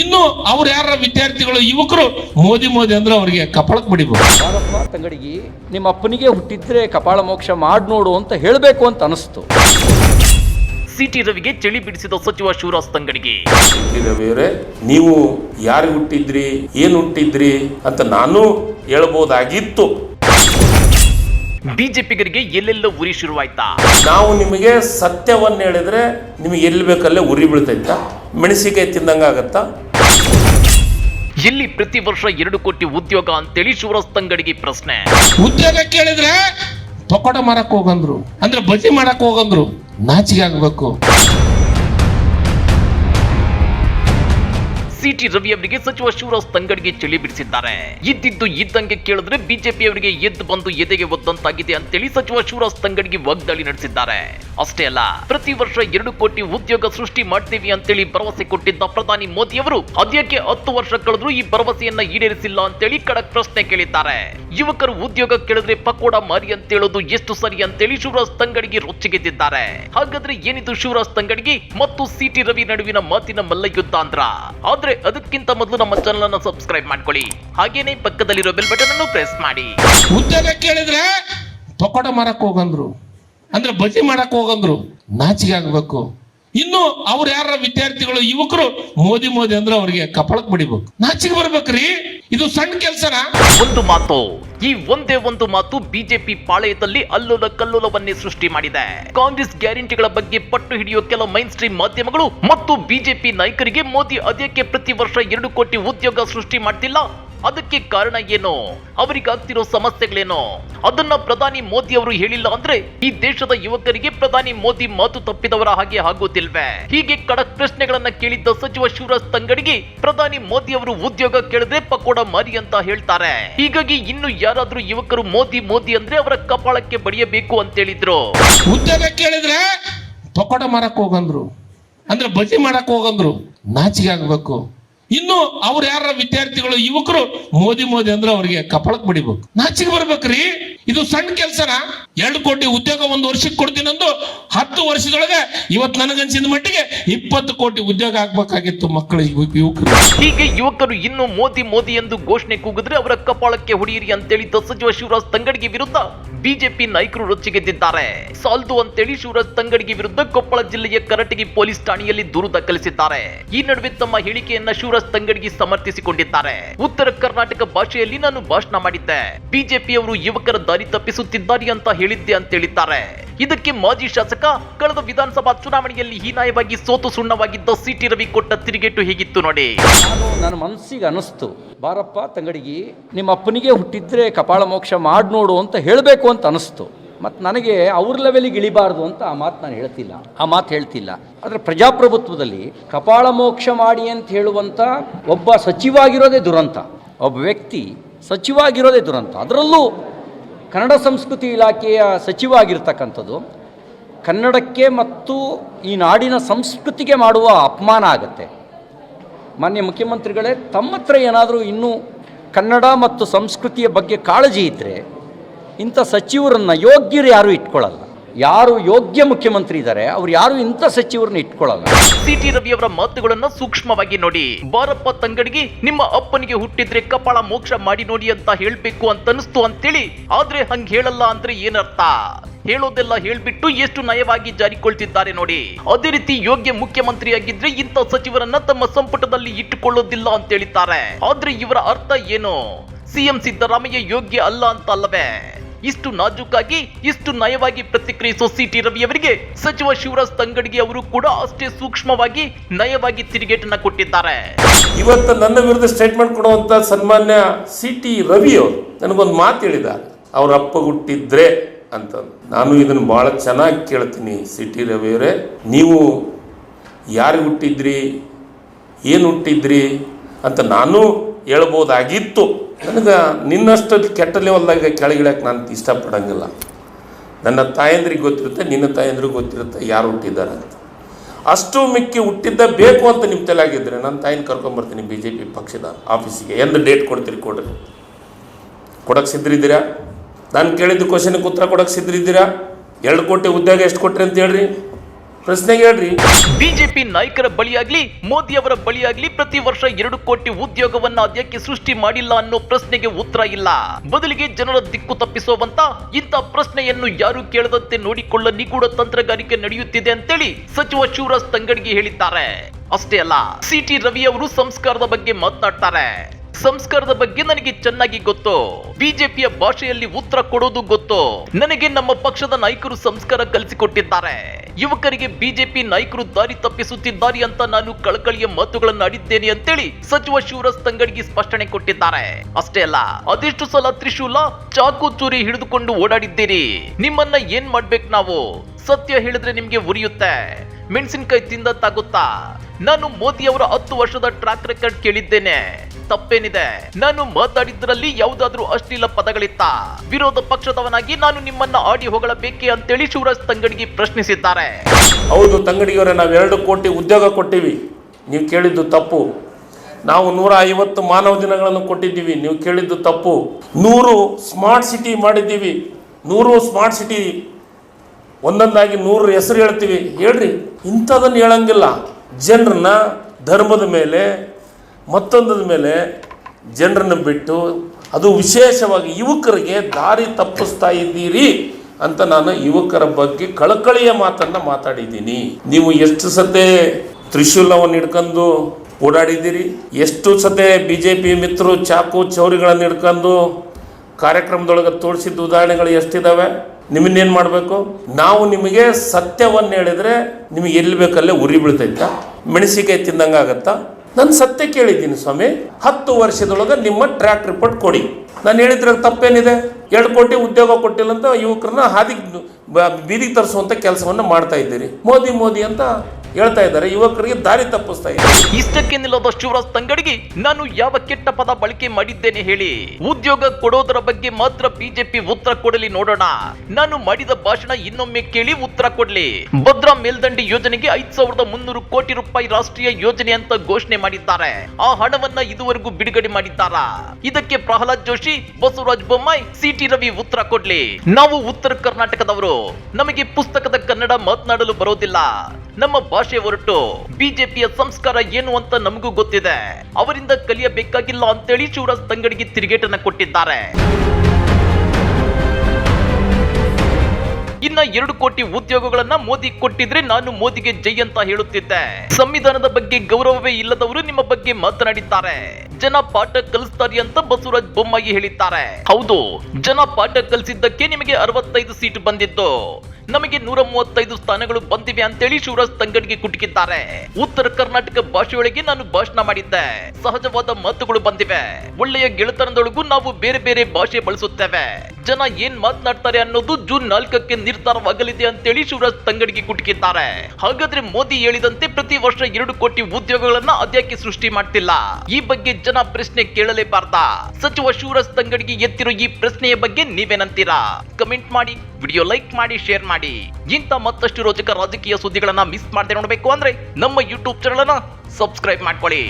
ಇನ್ನು ಅವ್ರು ಯಾರ ವಿದ್ಯಾರ್ಥಿಗಳು? ಯುವಕರು ಮೋದಿ ಮೋದಿ ಅಂದ್ರೆ ಅವರಿಗೆ ಕಪಾಳಕ್ಕೆ ಬಿಡಿಬಹುದು ತಂಗಡಿಗೆ ನಿಮ್ಮ ಅಪ್ಪನಿಗೆ ಹುಟ್ಟಿದ್ರೆ ಕಪಾಳ ಮೋಕ್ಷ ಮಾಡಿ ನೋಡು ಅಂತ ಹೇಳಬೇಕು ಅಂತ ಅನಿಸ್ತು. ಸಿಟಿ ರವಿಗೆ ಚಳಿ ಬಿಡಿಸಿದ ಸಚಿವ ಶಿವರಾಜ್ ತಂಗಡಿಗೆ. ರವಿಯವರೇ ನೀವು ಯಾರು ಹುಟ್ಟಿದ್ರಿ ಏನು ಹುಟ್ಟಿದ್ರಿ ಅಂತ ನಾನು ಹೇಳ್ಬೋದಾಗಿತ್ತು. ಬಿಜೆಪಿಗರಿಗೆ ಎಲ್ಲೆಲ್ಲ ಉರಿ ಶುರುವಾಯ್ತಾ? ನಾವು ನಿಮಗೆ ಸತ್ಯವನ್ನ ಹೇಳಿದ್ರೆ ನಿಮಗೆ ಎಲ್ಲಿ ಬೇಕಲ್ಲೇ ಉರಿ ಬೀಳ್ತೈತ. ಮೆಣಸಿಕಾಯಿ ತಿಂದಂಗ ಆಗತ್ತಾ? ಎಲ್ಲಿ ಪ್ರತಿ ವರ್ಷ ಎರಡು ಕೋಟಿ ಉದ್ಯೋಗ ಅಂತೇಳಿ ಶಿವರಸ್ತಂಗಡಿಗೆ ಪ್ರಶ್ನೆ. ಉದ್ಯೋಗ ಕೇಳಿದ್ರೆ ಪಕೋಡ ಮಾರಕ್ ಹೋಗಂದ್ರು ಅಂದ್ರೆ ಬಜಿ ಮಾಡಕ್ ಹೋಗಂದ್ರು ನಾಚಿಗೆ ಆಗ್ಬೇಕು. ಸಿಟಿ ರವಿ ಅವರಿಗೆ ಸಚಿವ ಶಿವರಾಜ್ ತಂಗಡಿಗೆ ಚಳಿ ಬಿಡಿಸಿದ್ದಾರೆ. ಇದ್ದಿದ್ದು ಇದ್ದಂಗೆ ಕೇಳಿದ್ರೆ ಬಿಜೆಪಿ ಅವರಿಗೆ ಎದ್ದು ಬಂದು ಎದೆಗೆ ಒದ್ದಂತಾಗಿದೆ ಅಂತೇಳಿ ಸಚಿವ ಶಿವರಾಜ್ ತಂಗಡಿಗೆ ವಾಗ್ದಾಳಿ ನಡೆಸಿದ್ದಾರೆ. ಅಷ್ಟೇ ಅಲ್ಲ, ಪ್ರತಿ ವರ್ಷ ಎರಡು ಕೋಟಿ ಉದ್ಯೋಗ ಸೃಷ್ಟಿ ಮಾಡ್ತೀವಿ ಅಂತೇಳಿ ಭರವಸೆ ಕೊಟ್ಟಿದ್ದ ಪ್ರಧಾನಿ ಮೋದಿ ಅವರು ಅದಕ್ಕೆ ಹತ್ತು ವರ್ಷ ಕಳೆದ್ರು ಈ ಭರವಸೆಯನ್ನ ಈಡೇರಿಸಿಲ್ಲ ಅಂತೇಳಿ ಖಡಕ್ ಪ್ರಶ್ನೆ ಕೇಳಿದ್ದಾರೆ. ಯುವಕರು ಉದ್ಯೋಗ ಕೇಳಿದ್ರೆ ಪಕೋಡ ಮಾರಿ ಅಂತೇಳೋದು ಎಷ್ಟು ಸರಿ ಅಂತೇಳಿ ಶಿವರಾಜ್ ತಂಗಡಿಗೆ ರೊಚ್ಚಿಗೆದ್ದಿದ್ದಾರೆ. ಹಾಗಾದ್ರೆ ಏನಿದು ಶಿವರಾಜ್ ತಂಗಡಿಗೆ? ಮತ್ತು ಸಿಟಿ ರವಿ ನಡುವಿನ ಮಾತಿನ ಮಲ್ಲಯುದ್ಧ ಅಂದ್ರ. ಆದ್ರೆ ಅದಕ್ಕಿಂತ ಮೊದಲು ನಮ್ಮ ಚಾನಲ್ ಅನ್ನು ಸಬ್ಸ್ಕ್ರೈಬ್ ಮಾಡ್ಕೊಳ್ಳಿ. ಹಾಗೇನೆ ಪಕ್ಕದಲ್ಲಿರೋ ಬೆಲ್ ಬಟನ್ ಅನ್ನು ಪ್ರೆಸ್ ಮಾಡಿ. ಉದ್ಯೋಗ ಕೇಳಿದ್ರೆ ಪಕೋಡ ಮಾರಕ್ ಹೋಗಂದ್ರು. ಅಂದ್ರೆ ಬಜಿ ಮಾಡಕ್ ಹೋಗಂದ್ರು. ನಾಚಿಗೆ ಆಗ್ಬೇಕು. ಇನ್ನು ಅವ್ರ ಯಾರ ವಿದ್ಯಾರ್ಥಿಗಳು ಯುವಕರು ಮೋದಿ ಮೋದಿ ಅಂದ್ರೆ ಅವ್ರಿಗೆ ಕಪಾಳಕ್ ಬಿಡಿಬೇಕು. ನಾಚಿಗೆ ಬರ್ಬೇಕ್ರಿ. ಇದು ಸಣ್ಣ ಕೆಲಸನ? ಒಂದು ಮಾತು, ಈ ಒಂದೇ ಒಂದು ಮಾತು ಬಿಜೆಪಿ ಪಾಳೆಯದಲ್ಲಿ ಅಲ್ಲೋಲ ಕಲ್ಲೋಲವನ್ನೇ ಸೃಷ್ಟಿ ಮಾಡಿದೆ. ಕಾಂಗ್ರೆಸ್ ಗ್ಯಾರಂಟಿಗಳ ಬಗ್ಗೆ ಪಟ್ಟು ಹಿಡಿಯುವ ಕೆಲ ಮೈನ್ ಸ್ಟ್ರೀಮ್ ಮಾಧ್ಯಮಗಳು ಮತ್ತು ಬಿಜೆಪಿ ನಾಯಕರಿಗೆ ಮೋದಿ ಅದಕ್ಕೆ ಪ್ರತಿ ವರ್ಷ ಎರಡು ಕೋಟಿ ಉದ್ಯೋಗ ಸೃಷ್ಟಿ ಮಾಡ್ತಿಲ್ಲ. ಅದಕ್ಕೆ ಕಾರಣ ಏನು? ಅವರಿಗಾಗ್ತಿರೋ ಸಮಸ್ಯೆಗಳೇನು? ಅದನ್ನ ಪ್ರಧಾನಿ ಮೋದಿ ಅವರು ಹೇಳಿಲ್ಲ ಅಂದ್ರೆ ಈ ದೇಶದ ಯುವಕರಿಗೆ ಪ್ರಧಾನಿ ಮೋದಿ ಮಾತು ತಪ್ಪಿದವರ ಹಾಗೆ ಆಗೋದಿಲ್ವೇ? ಹೀಗೆ ಕಡಕ್ ಪ್ರಶ್ನೆಗಳನ್ನ ಕೇಳಿದ್ದ ಸಚಿವ ಶಿವರಾಜ್ ತಂಗಡಿಗೆ ಪ್ರಧಾನಿ ಮೋದಿ ಅವರು ಉದ್ಯೋಗ ಕೇಳಿದ್ರೆ ಪಕೋಡ ಮಾರಿ ಅಂತ ಹೇಳ್ತಾರೆ. ಹೀಗಾಗಿ ಇನ್ನು ಯಾರಾದ್ರೂ ಯುವಕರು ಮೋದಿ ಮೋದಿ ಅಂದ್ರೆ ಅವರ ಕಪಾಳಕ್ಕೆ ಬಡಿಯಬೇಕು ಅಂತ ಹೇಳಿದ್ರು. ಉದ್ಯೋಗ ಕೇಳಿದ್ರೆ ಪಕೋಡ ಮಾರಕ್ ಹೋಗಂದ್ರು. ಅಂದ್ರೆ ಬಜಿ ಮಾಡಕ್ ಹೋಗಂದ್ರು. ನಾಚಿಗೆ ಆಗ್ಬೇಕು. ಇನ್ನು ಅವ್ರು ಯಾರ ವಿದ್ಯಾರ್ಥಿಗಳು ಯುವಕರು ಮೋದಿ ಮೋದಿ ಅಂದ್ರೆ ಅವ್ರಿಗೆ ಕಪಳಕ್ ಬಿಡಿಬೇಕು. ನಾಚಿಗೆ ಬರ್ಬೇಕ್ರಿ. ಇದು ಸಣ್ಣ ಕೆಲ್ಸನ. ಎರಡು ಕೋಟಿ ಉದ್ಯೋಗ ಒಂದು ವರ್ಷಕ್ಕೆ ಕೊಡ್ತೀನಂದು ಹತ್ತು ವರ್ಷದೊಳಗೆ ಇವತ್ತು ನನಗನ್ಸಿದ ಮಟ್ಟಿಗೆ ಇಪ್ಪತ್ತು ಕೋಟಿ ಉದ್ಯೋಗ ಆಗ್ಬೇಕಾಗಿತ್ತು ಮಕ್ಕಳು ಯುವಕರು. ಹೀಗೆ ಯುವಕರು ಇನ್ನು ಮೋದಿ ಮೋದಿ ಎಂದು ಘೋಷಣೆ ಕೂಗಿದ್ರೆ ಅವರ ಕಪಾಳಕ್ಕೆ ಹೊಡೆಯಿರಿ ಅಂತೇಳಿದ್ದ ಸಚಿವ ಶಿವರಾಜ್ ತಂಗಡಿಗೆ ವಿರುದ್ಧ ಬಿಜೆಪಿ ನಾಯಕರು ರೊಚ್ಚಿಗೆದ್ದಿದ್ದಾರೆ ಸಾಲ್ದು ಅಂತೇಳಿ ಶಿವರಾಜ್ ತಂಗಡಿಗೆ ವಿರುದ್ಧ ಕೊಪ್ಪಳ ಜಿಲ್ಲೆಯ ಕರಟಗಿ ಪೊಲೀಸ್ ಠಾಣೆಯಲ್ಲಿ ದೂರು ದಾಖಲಿಸಿದ್ದಾರೆ. ಈ ನಡುವೆ ತಮ್ಮ ಹೇಳಿಕೆಯನ್ನ ಶಿವರಾಜ್ ತಂಗಡಿಗೆ ಸಮರ್ಥಿಸಿಕೊಂಡಿದ್ದಾರೆ. ಉತ್ತರ ಕರ್ನಾಟಕ ಭಾಷೆಯಲ್ಲಿ ನಾನು ಭಾಷಣ ಮಾಡಿದ್ದೆ. ಬಿಜೆಪಿಯವರು ಯುವಕರ ದಾರಿ ತಪ್ಪಿಸುತ್ತಿದ್ದಾರೆ ಅಂತ ಹೇಳಿದ್ದೆ ಅಂತ ಹೇಳಿದ್ದಾರೆ. ಇದಕ್ಕೆ ಮಾಜಿ ಶಾಸಕ, ಕಳೆದ ವಿಧಾನಸಭಾ ಚುನಾವಣೆಯಲ್ಲಿ ಹೀನಾಯವಾಗಿ ಸೋತು ಸುಣ್ಣವಾಗಿದ್ದ ಸಿಟಿ ರವಿ ಕೊಟ್ಟ ತಿರುಗೇಟು ಹೇಗಿತ್ತು ನೋಡಿ? ನಾನು ನನ್ನ ಮನಸ್ಸಿಗೆ ಅನಿಸ್ತು. ಬಾರಪ್ಪ, ತಂಗಡಿಗಿ, ನಿಮ್ಮ ಅಪ್ಪನಿಗೆ ಹುಟ್ಟಿದ್ರೆ ಕಪಾಳ ಮೋಕ್ಷ ಮಾಡಿ ನೋಡು ಅಂತ ಹೇಳಬೇಕು ಅಂತ ಅನಿಸ್ತು. ಮತ್ತು ನನಗೆ ಅವ್ರ ಲೆವೆಲಿಗೆ ಇಳಿಬಾರ್ದು ಅಂತ ಆ ಮಾತು ನಾನು ಹೇಳ್ತಿಲ್ಲ. ಆ ಮಾತು ಹೇಳ್ತಿಲ್ಲ. ಆದರೆ ಪ್ರಜಾಪ್ರಭುತ್ವದಲ್ಲಿ ಕಪಾಳ ಮೋಕ್ಷ ಮಾಡಿ ಅಂತ ಹೇಳುವಂಥ ಒಬ್ಬ ಸಚಿವಾಗಿರೋದೇ ದುರಂತ. ಒಬ್ಬ ವ್ಯಕ್ತಿ ಸಚಿವಾಗಿರೋದೇ ದುರಂತ. ಅದರಲ್ಲೂ ಕನ್ನಡ ಸಂಸ್ಕೃತಿ ಇಲಾಖೆಯ ಸಚಿವ ಆಗಿರ್ತಕ್ಕಂಥದ್ದು ಕನ್ನಡಕ್ಕೆ ಮತ್ತು ಈ ನಾಡಿನ ಸಂಸ್ಕೃತಿಗೆ ಮಾಡುವ ಅಪಮಾನ ಆಗುತ್ತೆ. ಮಾನ್ಯ ಮುಖ್ಯಮಂತ್ರಿಗಳೇ, ತಮ್ಮ ಹತ್ರ ಏನಾದರೂ ಇನ್ನೂ ಕನ್ನಡ ಮತ್ತು ಸಂಸ್ಕೃತಿಯ ಬಗ್ಗೆ ಕಾಳಜಿ ಇದ್ದರೆ ಇಂಥ ಸಚಿವರನ್ನು ಯೋಗ್ಯರು ಯಾರೂ ಇಟ್ಕೊಳ್ಳಲ್ಲ ಯಾರು ಯೋಗ್ಯ ಮುಖ್ಯಮಂತ್ರಿ ಇದ್ದಾರೆ ಅವ್ರು ಯಾರು ಇಂಥ ಸಚಿವರನ್ನ ಇಟ್ಕೊಳ್ಳಲ್ಲ ಸಿಟಿ ರವಿ ಅವರ ಮಾತುಗಳನ್ನ ಸೂಕ್ಷ್ಮವಾಗಿ ನೋಡಿ. ಬಾರಪ್ಪ ತಂಗಡಿಗೆ, ನಿಮ್ಮ ಅಪ್ಪನಿಗೆ ಹುಟ್ಟಿದ್ರೆ ಕಪಾಳ ಮೋಕ್ಷ ಮಾಡಿ ನೋಡಿ ಅಂತ ಹೇಳ್ಬೇಕು ಅಂತ ಅನಿಸ್ತು ಅಂತೇಳಿ. ಆದ್ರೆ ಹಂಗ್ ಹೇಳಲ್ಲ ಅಂದ್ರೆ ಏನರ್ಥ? ಹೇಳೋದೆಲ್ಲ ಹೇಳ್ಬಿಟ್ಟು ಎಷ್ಟು ನಯವಾಗಿ ಜಾರಿಕೊಳ್ತಿದ್ದಾರೆ ನೋಡಿ. ಅದೇ ರೀತಿ ಯೋಗ್ಯ ಮುಖ್ಯಮಂತ್ರಿಯಾಗಿದ್ರೆ ಇಂಥ ಸಚಿವರನ್ನ ತಮ್ಮ ಸಂಪುಟದಲ್ಲಿ ಇಟ್ಟುಕೊಳ್ಳೋದಿಲ್ಲ ಅಂತ ಹೇಳಿದ್ದಾರೆ. ಆದ್ರೆ ಇವರ ಅರ್ಥ ಏನು? ಸಿಎಂ ಸಿದ್ದರಾಮಯ್ಯ ಯೋಗ್ಯ ಅಲ್ಲ ಅಂತ ಅಲ್ಲವೇ? ಇಷ್ಟು ನಾಜೂಕಾಗಿ, ಇಷ್ಟು ನಯವಾಗಿ ಪ್ರತಿಕ್ರಿಯಿಸೋ ಸಿಟಿ ರವಿಯವರಿಗೆ ಸಚಿವ ಶಿವರಾಜ್ ತಂಗಡಿಗೆ ಅವರು ಕೂಡ ಅಷ್ಟೇ ಸೂಕ್ಷ್ಮವಾಗಿ ನಯವಾಗಿ ತಿರುಗೇಟನ್ನ ಕೊಟ್ಟಿದ್ದಾರೆ. ಇವತ್ತು ನನ್ನ ವಿರುದ್ಧ ಸ್ಟೇಟ್ಮೆಂಟ್ ಕೊಡುವಂತ ಸನ್ಮಾನ್ಯ ಸಿ ಟಿ ರವಿ ಅವರು ನನಗೊಂದು ಮಾತು ಹೇಳಿದ ಅವ್ರ ಅಪ್ಪ ಹುಟ್ಟಿದ್ರೆ ಅಂತ ನಾನು ಇದನ್ನು ಭಾಳ ಚೆನ್ನಾಗಿ ಕೇಳ್ತೀನಿ ಸಿ ಟಿ ರವಿಯವರೇ. ನೀವು ಯಾರು ಹುಟ್ಟಿದ್ರಿ? ಏನು ಹುಟ್ಟಿದ್ರಿ? ಅಂತ ನಾನು ಹೇಳ್ಬೋದಾಗಿತ್ತು. ನನಗೆ ನಿನ್ನಷ್ಟು ಕೆಟ್ಟ ಲೆವೆಲ್ದಾಗ ಕೆಳಗಿಳಕ್ಕೆ ನಾನು ಇಷ್ಟಪಡೋಂಗಿಲ್ಲ. ನನ್ನ ತಾಯಂದ್ರಿಗೆ ಗೊತ್ತಿರುತ್ತೆ, ನಿನ್ನ ತಾಯಂದ್ರಿಗೆ ಗೊತ್ತಿರುತ್ತೆ ಯಾರು ಹುಟ್ಟಿದ್ದಾರೆ ಅಂತ. ಅಷ್ಟು ಮಿಕ್ಕಿ ಹುಟ್ಟಿದ್ದ ಬೇಕು ಅಂತ ನಿಮ್ಮ ತಲೆಯಾಗಿದ್ದರೆ ನನ್ನ ತಾಯಿನ ಕರ್ಕೊಂಬರ್ತೀನಿ ಬಿ ಜೆ ಪಿ ಪಕ್ಷದ ಆಫೀಸಿಗೆ. ಎಂದು ಡೇಟ್ ಕೊಡ್ತೀರಿ ಕೊಡ್ರಿ. ಕೊಡಕ್ಕೆ ಸಿದ್ಧರಿದ್ದೀರಾ? ನಾನು ಕೇಳಿದ್ದು ಕ್ವಶನ್ಗೆ ಉತ್ತರ ಕೊಡಕ್ಕೆ ಸಿದ್ಧರಿದ್ದೀರಾ? ಎರಡು ಕೋಟಿ ಉದ್ಯೋಗ ಎಷ್ಟು ಕೊಟ್ರಿ ಅಂತ ಹೇಳ್ರಿ. ಪ್ರಶ್ನೆಗೆ ಹೇಳ್ರಿ. ಬಿಜೆಪಿ ನಾಯಕರ ಬಳಿಯಾಗ್ಲಿ ಮೋದಿ ಅವರ ಬಳಿಯಾಗ್ಲಿ ಪ್ರತಿ ವರ್ಷ ಎರಡು ಕೋಟಿ ಉದ್ಯೋಗವನ್ನ ಅದಕ್ಕೆ ಸೃಷ್ಟಿ ಮಾಡಿಲ್ಲ ಅನ್ನೋ ಪ್ರಶ್ನೆಗೆ ಉತ್ತರ ಇಲ್ಲ. ಬದಲಿಗೆ ಜನರ ದಿಕ್ಕು ತಪ್ಪಿಸುವಂತ ಇಂಥ ಪ್ರಶ್ನೆಯನ್ನು ಯಾರು ಕೇಳದಂತೆ ನೋಡಿಕೊಳ್ಳ ನಿಗೂಢ ತಂತ್ರಗಾರಿಕೆ ನಡೆಯುತ್ತಿದೆ ಅಂತೇಳಿ ಸಚಿವ ಶಿವರಾಜ್ ತಂಗಡಿಗೆ ಹೇಳಿದ್ದಾರೆ. ಅಷ್ಟೇ ಅಲ್ಲ ಸಿಟಿ ರವಿ ಅವರು ಸಂಸ್ಕಾರದ ಬಗ್ಗೆ ಮಾತನಾಡ್ತಾರೆ. ಸಂಸ್ಕಾರದ ಬಗ್ಗೆ ನನಗೆ ಚೆನ್ನಾಗಿ ಗೊತ್ತು? ಬಿಜೆಪಿಯ ಭಾಷೆಯಲ್ಲಿ ಉತ್ತರ ಕೊಡೋದು ಗೊತ್ತು? ನನಗೆ ನಮ್ಮ ಪಕ್ಷದ ನಾಯಕರು ಸಂಸ್ಕಾರ ಕಲಿಸಿಕೊಟ್ಟಿದ್ದಾರೆ. ಯುವಕರಿಗೆ ಬಿಜೆಪಿ ನಾಯಕರು ದಾರಿ ತಪ್ಪಿಸುತ್ತಿದ್ದಾರೆ ಅಂತ ನಾನು ಕಳಕಳಿಯ ಮಾತುಗಳನ್ನು ಆಡಿದ್ದೇನೆ ಅಂತೇಳಿ ಸಚಿವ ಶಿವರಾಜ್ ತಂಗಡಿಗೆ ಸ್ಪಷ್ಟನೆ ಕೊಟ್ಟಿದ್ದಾರೆ. ಅಷ್ಟೇ ಅಲ್ಲ, ಅದೆಷ್ಟು ಸಲ ತ್ರಿಶೂಲ ಚಾಕು ಚೂರಿ ಹಿಡಿದುಕೊಂಡು ಓಡಾಡಿದ್ದೀರಿ? ನಿಮ್ಮನ್ನ ಏನ್ ಮಾಡ್ಬೇಕು ನಾವು? ಸತ್ಯ ಹೇಳಿದ್ರೆ ನಿಮ್ಗೆ ಉರಿಯುತ್ತೆ. ಮೆಣಸಿನಕಾಯಿ ತಿಂದ ತಾಗುತ್ತಾ? ನಾನು ಮೋದಿ ಅವರ ಹತ್ತು ವರ್ಷದ ಟ್ರಾಕ್ ರೆಕಾರ್ಡ್ ಕೇಳಿದ್ದೇನೆ. ತಪ್ಪೇನಿದೆ. ನಾನು ಮಾತಾಡಿದ್ರಲ್ಲಿ ಯಾವುದಾದ್ರೂ ಅಶ್ಲೀಲ ಪದಗಳಿತ್ತ? ವಿರೋಧ ಪಕ್ಷದವನಾಗಿ ನಾನು ನಿಮ್ಮನ್ನ ಆಡಿ ಹೊಗಳಬೇಕೆ ಅಂತೇಳಿ ಶಿವರಾಜ್ ತಂಗಡಿಗೆ ಪ್ರಶ್ನಿಸಿದ್ದಾರೆ. ಹೌದು ತಂಗಡಿಯವರೇ ನಾವು ಎರಡು ಕೋಟಿ ಉದ್ಯೋಗ ಕೊಟ್ಟಿವಿ. ನೀವು ಕೇಳಿದ್ದು ತಪ್ಪು. ನಾವು ನೂರ ಐವತ್ತು ಮಾನವ ದಿನಗಳನ್ನು ಕೊಟ್ಟಿದ್ದೀವಿ. ನೀವು ಕೇಳಿದ್ದು ತಪ್ಪು. ನೂರು ಸ್ಮಾರ್ಟ್ ಸಿಟಿ ಮಾಡಿದ್ದೀವಿ. ನೂರು ಸ್ಮಾರ್ಟ್ ಸಿಟಿ ಒಂದೊಂದಾಗಿ ನೂರು ಹೆಸರು ಹೇಳ್ತೀವಿ. ಹೇಳ್ರಿ, ಇಂಥದನ್ನು ಹೇಳಂಗಿಲ್ಲ. ಜನರನ್ನ, ಧರ್ಮದ ಮೇಲೆ ಮತ್ತೊಂದದ ಮೇಲೆ ಜನರನ್ನು ಬಿಟ್ಟು ಅದು ವಿಶೇಷವಾಗಿ ಯುವಕರಿಗೆ ದಾರಿ ತಪ್ಪಿಸ್ತಾ ಇದ್ದೀರಿ ಅಂತ ನಾನು ಯುವಕರ ಬಗ್ಗೆ ಕಳಕಳಿಯ ಮಾತನ್ನ ಮಾತಾಡಿದ್ದೀನಿ. ನೀವು ಎಷ್ಟು ಸತೆ ತ್ರಿಶೂಲವನ್ನು ಹಿಡ್ಕೊಂಡು ಓಡಾಡಿದ್ದೀರಿ? ಎಷ್ಟು ಸತೆ ಬಿ ಜೆ ಪಿ ಮಿತ್ರರು ಚಾಕು ಚೌರಿಗಳನ್ನು ಹಿಡ್ಕೊಂಡು ಕಾರ್ಯಕ್ರಮದೊಳಗೆ ತೋರಿಸಿದ ಉದಾಹರಣೆಗಳು ಎಷ್ಟಿದಾವೆ? ನಿಮ್ಮನ್ನೇನು ಮಾಡಬೇಕು? ನಾವು ನಿಮಗೆ ಸತ್ಯವನ್ನು ಹೇಳಿದರೆ ನಿಮಗೆ ಎಲ್ಲಿ ಬೇಕಲ್ಲೇ ಉರಿ ಬೀಳ್ತೈತಾ. ಮೆಣಸಿಕಾಯಿ ತಿಂದಂಗೆ ಆಗತ್ತಾ ನಾನು ಸತ್ಯ ಕೇಳಿದ್ದೀನಿ ಸ್ವಾಮಿ. ಹತ್ತು ವರ್ಷದೊಳಗೆ ನಿಮ್ಮ ಟ್ರ್ಯಾಕ್ ರಿಪೋರ್ಟ್ ಕೊಡಿ. ನಾನು ಹೇಳಿದ್ರೆ ತಪ್ಪೇನಿದೆ? ಎರಡು ಕೋಟಿ ಉದ್ಯೋಗ ಕೊಟ್ಟಿಲ್ಲ ಅಂತ ಯುವಕರನ್ನ ಹಾದಿಗೆ ಬೀದಿಗೆ ತರಿಸುವಂಥ ಕೆಲಸವನ್ನು ಮಾಡ್ತಾ ಇದ್ದೀರಿ. ಮೋದಿ ಮೋದಿ ಅಂತ ಹೇಳ್ತಾ ಇದ್ದಾರೆ, ಯುವಕರಿಗೆ ದಾರಿ ತಪ್ಪಿಸ್ತಾ ಇದ್ದಾರೆ ಇಷ್ಟಕ್ಕೆ ನಿಲ್ಲದ ಶಿವರಾಜ್ ತಂಗಡಿಗೆ ನಾನು ಯಾವ ಕೆಟ್ಟ ಪದ ಬಳಕೆ ಮಾಡಿದ್ದೇನೆ ಹೇಳಿ? ಉದ್ಯೋಗ ಕೊಡೋದರ ಬಗ್ಗೆ ಮಾತ್ರ ಬಿಜೆಪಿ ಉತ್ತರ ಕೊಡಲಿ ನೋಡೋಣ. ನಾನು ಮಾಡಿದ ಭಾಷಣ ಇನ್ನೊಮ್ಮೆ ಕೇಳಿ ಉತ್ತರ ಕೊಡಲಿ. ಭದ್ರಾ ಮೇಲ್ದಂಡಿ ಯೋಜನೆಗೆ ಐದ್ ಸಾವಿರದ ಮುನ್ನೂರು ಕೋಟಿ ರೂಪಾಯಿ ರಾಷ್ಟ್ರೀಯ ಯೋಜನೆ ಅಂತ ಘೋಷಣೆ ಮಾಡಿದ್ದಾರೆ. ಆ ಹಣವನ್ನ ಇದುವರೆಗೂ ಬಿಡುಗಡೆ ಮಾಡಿದ್ದಾರಾ? ಇದಕ್ಕೆ ಪ್ರಹ್ಲಾದ್ ಜೋಶಿ, ಬಸವರಾಜ್ ಬೊಮ್ಮಾಯಿ, ಸಿಟಿ ರವಿ ಉತ್ತರ ಕೊಡ್ಲಿ. ನಾವು ಉತ್ತರ ಕರ್ನಾಟಕದವರು. ನಮಗೆ ಪುಸ್ತಕದ ಕನ್ನಡ ಮಾತನಾಡಲು ಬರೋದಿಲ್ಲ. ನಮ್ಮ ಭಾಷೆ ಹೊರಟು. ಬಿಜೆಪಿಯ ಸಂಸ್ಕಾರ ಏನು ಅಂತ ನಮಗೂ ಗೊತ್ತಿದೆ. ಅವರಿಂದ ಕಲಿಯಬೇಕಾಗಿಲ್ಲ ಅಂತೇಳಿ ಶಿವರಾಜ್ ತಂಗಡಿಗೆ ತಿರುಗೇಟನ್ನ ಕೊಟ್ಟಿದ್ದಾರೆ. ಇನ್ನ ಎರಡು ಕೋಟಿ ಉದ್ಯೋಗಗಳನ್ನ ಮೋದಿ ಕೊಟ್ಟಿದ್ರೆ ನಾನು ಮೋದಿಗೆ ಜೈ ಅಂತ ಹೇಳುತ್ತಿದ್ದೆ. ಸಂವಿಧಾನದ ಬಗ್ಗೆ ಗೌರವವೇ ಇಲ್ಲದವರು ನಿಮ್ಮ ಬಗ್ಗೆ ಮಾತನಾಡಿದ್ದಾರೆ. ಜನ ಪಾಠ ಕಲಿಸ್ತಾರೆ ಅಂತ ಬಸವರಾಜ್ ಬೊಮ್ಮಾಯಿ ಹೇಳಿದ್ದಾರೆ. ಹೌದು, ಜನ ಪಾಠ ಕಲಿಸಿದ್ದಕ್ಕೆ ನಿಮಗೆ ಅರವತ್ತೈದು ಸೀಟ್ ಬಂದಿತ್ತು. ನಮಗೆ ನೂರ ಮೂವತ್ತೈದು ಸ್ಥಾನಗಳು ಬಂದಿವೆ ಅಂತೇಳಿ ಶಿವರಾಜ್ ತಂಗಡಿಗೆ ಕುಟುಕಿದ್ದಾರೆ. ಉತ್ತರ ಕರ್ನಾಟಕ ಭಾಷೆಯೊಳಗೆ ನಾನು ಭಾಷಣ ಮಾಡಿದ್ದೆ. ಸಹಜವಾದ ಮಾತುಗಳು ಬಂದಿವೆ. ಒಳ್ಳೆಯ ಗೆಳೆತನದೊಳಗೂ ನಾವು ಬೇರೆ ಬೇರೆ ಭಾಷೆ ಬಳಸುತ್ತೇವೆ. ಜನ ಏನ್ ಮಾತನಾಡ್ತಾರೆ ಅನ್ನೋದು ಜೂನ್ ನಾಲ್ಕಕ್ಕೆ ನಿರ್ಧಾರವಾಗಲಿದೆ ಅಂತೇಳಿ ಶಿವರಾಜ್ ತಂಗಡಿಗೆ ಕುಟುಕಿದ್ದಾರೆ. ಹಾಗಾದ್ರೆ ಮೋದಿ ಹೇಳಿದಂತೆ ಪ್ರತಿ ವರ್ಷ ಎರಡು ಕೋಟಿ ಉದ್ಯೋಗಗಳನ್ನ ಅದ್ಯಾಕೆ ಸೃಷ್ಟಿ ಮಾಡ್ತಿಲ್ಲ? ಈ ಬಗ್ಗೆ ಜನ ಪ್ರಶ್ನೆ ಕೇಳಲೇಬಾರ್ದ? ಸಚಿವ ಶಿವರಾಜ್ ತಂಗಡಿಗೆ ಎತ್ತಿರೋ ಈ ಪ್ರಶ್ನೆಯ ಬಗ್ಗೆ ನೀವೇನಂತೀರಾ? ಕಮೆಂಟ್ ಮಾಡಿ. ವಿಡಿಯೋ ಲೈಕ್ ಮಾಡಿ, ಶೇರ್ ಮಾಡಿ. ಇಂಥ ಮತ್ತಷ್ಟು ರೋಚಕ ರಾಜಕೀಯ ಸುದ್ದಿಗಳನ್ನ ಮಿಸ್ ಮಾಡದೆ ನೋಡಬೇಕು ಅಂದ್ರೆ ನಮ್ಮ ಯೂಟ್ಯೂಬ್ ಚಾನಲ್ ಅನ್ನ ಸಬ್ಸ್ಕ್ರೈಬ್ ಮಾಡ್ಕೊಳ್ಳಿ.